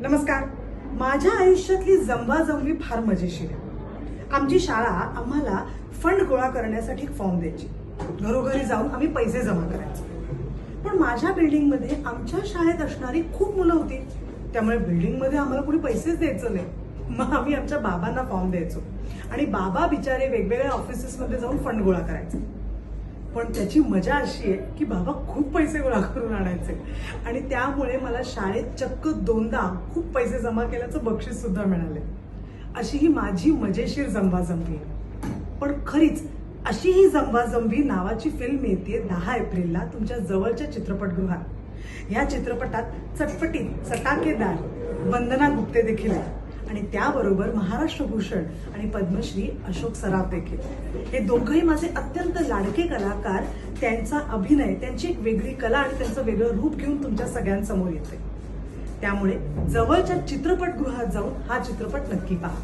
नमस्कार. माझ्या आयुष्यातली जमवाजमवी फार मजेशीर आहे. आमची शाळा आम्हाला फंड गोळा करण्यासाठी एक फॉर्म द्यायची. घरोघरी जाऊन आम्ही पैसे जमा करायचो. पण माझ्या बिल्डिंगमध्ये आमच्या शाळेत असणारी खूप मुलं होती. त्यामुळे बिल्डिंगमध्ये आम्हाला कोणी पैसेच द्यायचं नाही. मग आम्ही आमच्या बाबांना फॉर्म द्यायचो. आणि बाबा बिचारे वेगवेगळ्या ऑफिसेसमध्ये जाऊन फंड गोळा करायचे. पण त्याची मजा अशी आहे की बाबा खूप पैसे गोळा करून आणायचे. आणि त्यामुळे मला शाळेत चक्क दोनदा खूप पैसे जमा केल्याचं बक्षीस सुद्धा मिळाले. अशी ही माझी मजेशीर जंबाजंबी आहे. पण खरीच अशी ही जंबाजंबी नावाची फिल्म येते दहा एप्रिलला तुमच्या जवळच्या चित्रपटगृहात. या चित्रपटात चटपटीत चटाकेदार वंदना गुप्ते देखील आहे आणि त्याबरोबर महाराष्ट्र भूषण आणि पद्मश्री अशोक सराफ देखील. हे दोघंही माझे अत्यंत लाडके कलाकार त्यांचा अभिनय त्यांची एक वेगळी कला आणि त्यांचं वेगळं रूप घेऊन तुमच्या सगळ्यांसमोर येते. त्यामुळे जवळच्या चित्रपटगृहात जाऊन हा चित्रपट नक्की पहा.